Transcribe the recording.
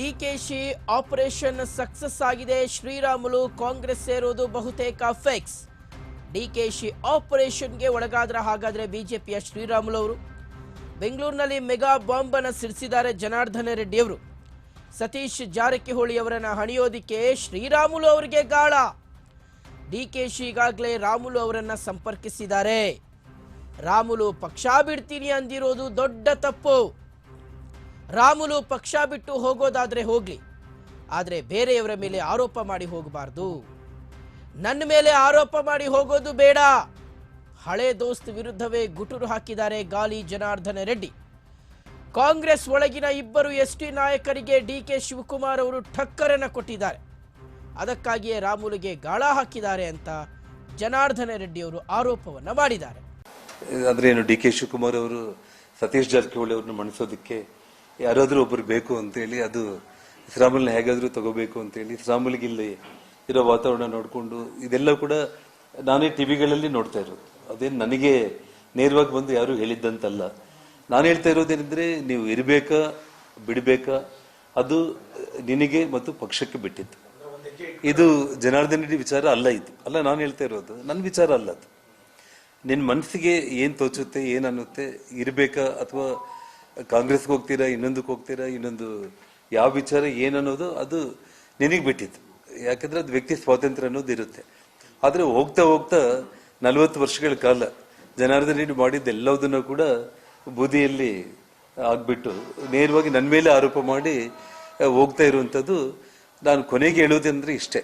DKShi operation success ಆಗಿದೆ. ಶ್ರೀರಾಮುಲು ಕಾಂಗ್ರೆಸ್ ಸೇರೋದು ಬಹುತೇಕ ಫಿಕ್ಸ್. ಡಿಕೆಶಿ ಆಪರೇಷನ್ಗೆ ಒಳಗಾದ್ರ ಹಾಗಾದ್ರೆ ಬಿಜೆಪಿಯ ಶ್ರೀರಾಮುಲು ಅವರು. ಬೆಂಗಳೂರಿನಲ್ಲಿ ಮೆಗಾ ಬಾಂಬ್ ಅನ್ನು ಸಿಡಿಸಿದ್ದಾರೆ ಜನಾರ್ದನ ರೆಡ್ಡಿ ಅವರು. ಸತೀಶ್ ಜಾರಕಿಹೊಳಿ ಅವರನ್ನ ಹಣಿಯೋದಿಕ್ಕೆ ಶ್ರೀರಾಮುಲು ಅವರಿಗೆ ಗಾಳ. ಡಿಕೆಶಿ ಈಗಾಗಲೇ ರಾಮುಲು ಅವರನ್ನ ಸಂಪರ್ಕಿಸಿದ್ದಾರೆ. ರಾಮುಲು ಪಕ್ಷ ಬಿಡ್ತೀನಿ ಅಂದಿರೋದು ದೊಡ್ಡ ತಪ್ಪು. ರಾಮುಲು ಪಕ್ಷ ಬಿಟ್ಟು ಹೋಗೋದಾದ್ರೆ ಹೋಗ್ಲಿ. ಆದ್ರೆ ಬೇರೆಯವರ ಮೇಲೆ ಆರೋಪ ಮಾಡಿ ಹೋಗಬಾರ್ದು. ನನ್ನ ಮೇಲೆ ಆರೋಪ ಮಾಡಿ ಹೋಗೋದು ಬೇಡ. ಹಳೆ ದೋಸ್ತ್ ವಿರುದ್ಧವೇ ಗುಟುರು ಹಾಕಿದ್ದಾರೆ ಗಾಲಿ ಜನಾರ್ದನ ರೆಡ್ಡಿ. ಕಾಂಗ್ರೆಸ್ ಒಳಗಿನ ಇಬ್ಬರು ಎಸ್ ಟಿ ನಾಯಕರಿಗೆ ಡಿ ಕೆ ಶಿವಕುಮಾರ್ ಅವರು ಠಕ್ಕರನ್ನು ಕೊಟ್ಟಿದ್ದಾರೆ. ಅದಕ್ಕಾಗಿಯೇ ರಾಮುಲುಗೆ ಗಾಳ ಹಾಕಿದ್ದಾರೆ ಅಂತ ಜನಾರ್ದನ ರೆಡ್ಡಿ ಅವರು ಆರೋಪವನ್ನ ಮಾಡಿದ್ದಾರೆ. ಅಂದ್ರೆ ಡಿ ಕೆ ಶಿವಕುಮಾರ್ ಅವರು ಸತೀಶ್ ಜಾರಕಿಹೊಳಿ ಅವ್ರನ್ನ ಮಣಿಸೋದಕ್ಕೆ ಯಾರಾದ್ರೂ ಒಬ್ಬರು ಬೇಕು ಅಂತೇಳಿ ಅದು ಇಸ್ರಾಮಲ್ನ ಹೇಗಾದರೂ ತಗೋಬೇಕು ಅಂತೇಳಿ ಇಸ್ರಾಮಲ್ಗೆ ಇಲ್ಲಿ ಇರೋ ವಾತಾವರಣ ನೋಡಿಕೊಂಡು ಇದೆಲ್ಲ ಕೂಡ ನಾನೇ ಟಿವಿಗಳಲ್ಲಿ ನೋಡ್ತಾ ಇರೋದು. ಅದೇನು ನನಗೆ ನೇರವಾಗಿ ಬಂದು ಯಾರು ಹೇಳಿದ್ದಂತಲ್ಲ. ನಾನು ಹೇಳ್ತಾ ಇರೋದೇನೆಂದರೆ ನೀವು ಇರಬೇಕಾ, ಬಿಡಬೇಕಾ, ಅದು ನಿನಗೆ ಮತ್ತು ಪಕ್ಷಕ್ಕೆ ಬಿಟ್ಟಿದ್ದು ಇದು ಜನಾರ್ದನ ರೆಡ್ಡಿ ವಿಚಾರ ಅಲ್ಲ ಇದು. ಅಲ್ಲ, ನಾನು ಹೇಳ್ತಾ ಇರೋದು, ನನ್ನ ವಿಚಾರ ಅಲ್ಲ ಅದು. ನಿನ್ನ ಮನಸ್ಸಿಗೆ ಏನು ತೋಚುತ್ತೆ, ಏನು ಅನ್ನುತ್ತೆ, ಇರಬೇಕಾ ಅಥವಾ ಕಾಂಗ್ರೆಸ್ಗೆ ಹೋಗ್ತೀರಾ, ಇನ್ನೊಂದಕ್ಕೆ ಹೋಗ್ತೀರಾ, ಇನ್ನೊಂದು ಯಾವ ವಿಚಾರ ಏನನ್ನೋದು ಅದು ನಿನಗೆ ಬಿಟ್ಟಿತ್ತು. ಯಾಕಂದ್ರೆ ಅದು ವ್ಯಕ್ತಿ ಸ್ವಾತಂತ್ರ್ಯ ಅನ್ನೋದು ಇರುತ್ತೆ. ಆದರೆ ಹೋಗ್ತಾ ಹೋಗ್ತಾ ನಲವತ್ತು ವರ್ಷಗಳ ಕಾಲ ಜನಾರ್ದನ್ ರೆಡ್ಡಿ ಮಾಡಿದ್ದ ಎಲ್ಲದನ್ನು ಕೂಡ ಬೂದಿಯಲ್ಲಿ ಆಗ್ಬಿಟ್ಟು ನೇರವಾಗಿ ನನ್ನ ಮೇಲೆ ಆರೋಪ ಮಾಡಿ ಹೋಗ್ತಾ ಇರುವಂಥದ್ದು ನಾನು ಕೊನೆಗೆ ಹೇಳೋದಂದ್ರೆ ಇಷ್ಟೇ.